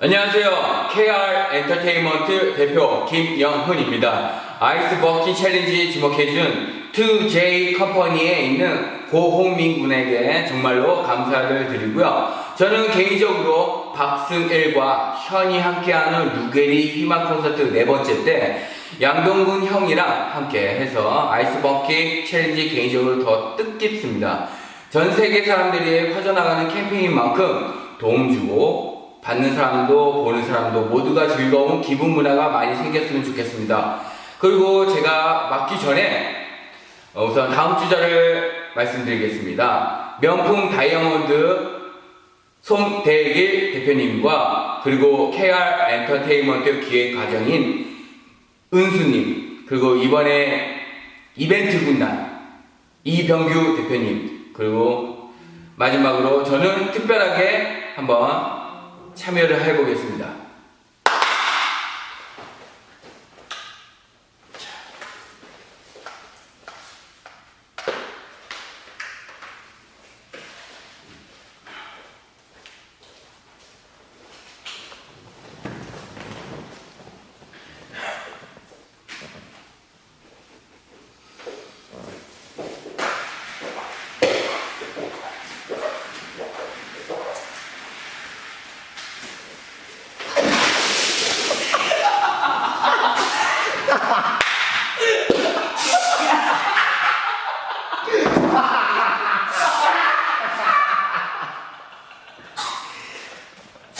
안녕하세요. KR 엔터테인먼트 대표 김영훈입니다. 아이스 버킷 챌린지 지목해준 2J 컴퍼니에 있는 고홍민 군에게 정말로 감사를 드리고요. 저는 개인적으로 박승일과 현이 함께하는 루게리 희망 콘서트 네 번째 때 양동근 형이랑 함께 해서 아이스 버킷 챌린지 개인적으로 더 뜻깊습니다. 전 세계 사람들이 퍼져나가는 캠페인인 만큼 도움 주고 받는 사람도 보는 사람도 모두가 즐거운 기분 문화가 많이 생겼으면 좋겠습니다. 그리고 제가 맡기 전에 어, 우선 다음 주자를 말씀드리겠습니다. 명품 다이아몬드 송대길 대표님과 그리고 KR 엔터테인먼트 기획 과정인 은수님 그리고 이번에 이벤트 군단 이병규 대표님 그리고 마지막으로 저는 특별하게 한번 참여를 해보겠습니다.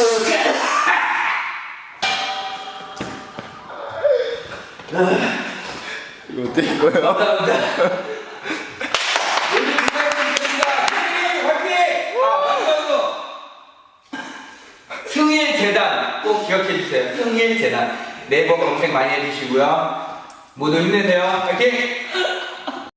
이거 어떻게 할 거예요? 감사합니다. 오늘 기대해주셨습니다. 화이 팅! 아, 마지막으로 승일 재단 꼭 기억해 주세요. 승일 재단 네이버 검색 많이 해주시고요. 모두 힘내세요. 화이팅!